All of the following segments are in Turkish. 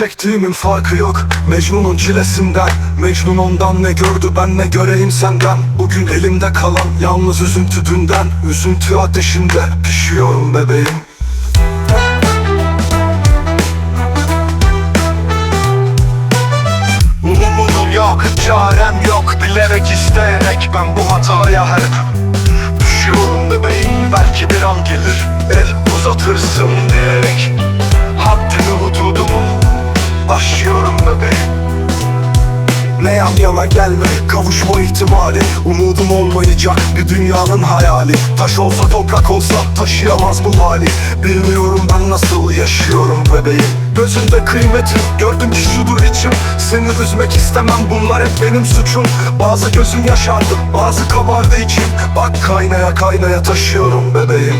çektiğimin farkı yok. Mecnun'un çilesinden. Mecnun ondan ne gördü ben ne göreyim senden? Bugün elimde kalan yalnız üzüntü dünden. Üzüntü ateşinde pişiyorum bebeğim. Umudum yok, çarem yok. Bilerek isteyerek ben bu hataya hep Düşüyorum bebeğim. Belki bir an gelir El uzatırsın diyerek yan yana gelme. Kavuşma ihtimali Umudum olmayacak bir dünyanın hayali. Taş olsa toprak olsa taşıyamaz bu hali. Bilmiyorum ben nasıl yaşıyorum bebeğim. Gözünde kıymetim gördüm ki şudur içim. Seni üzmek istemem bunlar hep benim suçum. Bazı gözüm yaşardı bazı kabardı içim. Bak kaynaya kaynaya taşıyorum bebeğim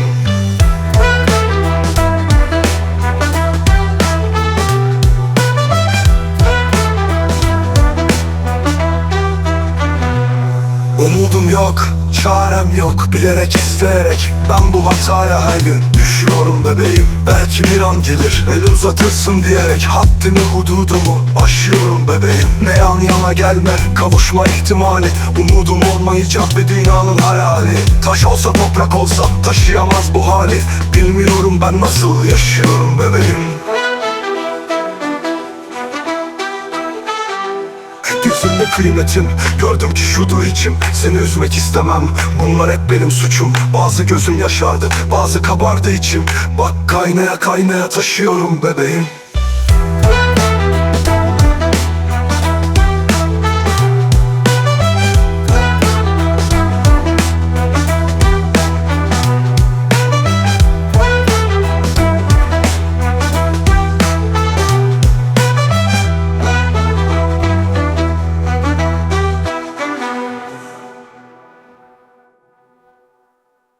Umudum yok, çarem yok Bilerek isteyerek ben bu hataya her gün Düşüyorum bebeğim. Belki bir an gelir el uzatırsın diyerek Haddimi hududumu aşıyorum bebeğim. Ne yan yana gelme kavuşma ihtimali Umudum olmayacak bir dünyanın hayali. Taş olsa toprak olsa taşıyamaz bu hali. Bilmiyorum ben nasıl yaşıyorum bebeğim Yüzünde kıymetim Gördüm ki şudur içim. Seni üzmek istemem. Bunlar hep benim suçum. Bazı gözüm yaşardı Bazı kabardı içim. Bak kaynaya kaynaya taşıyorum bebeğim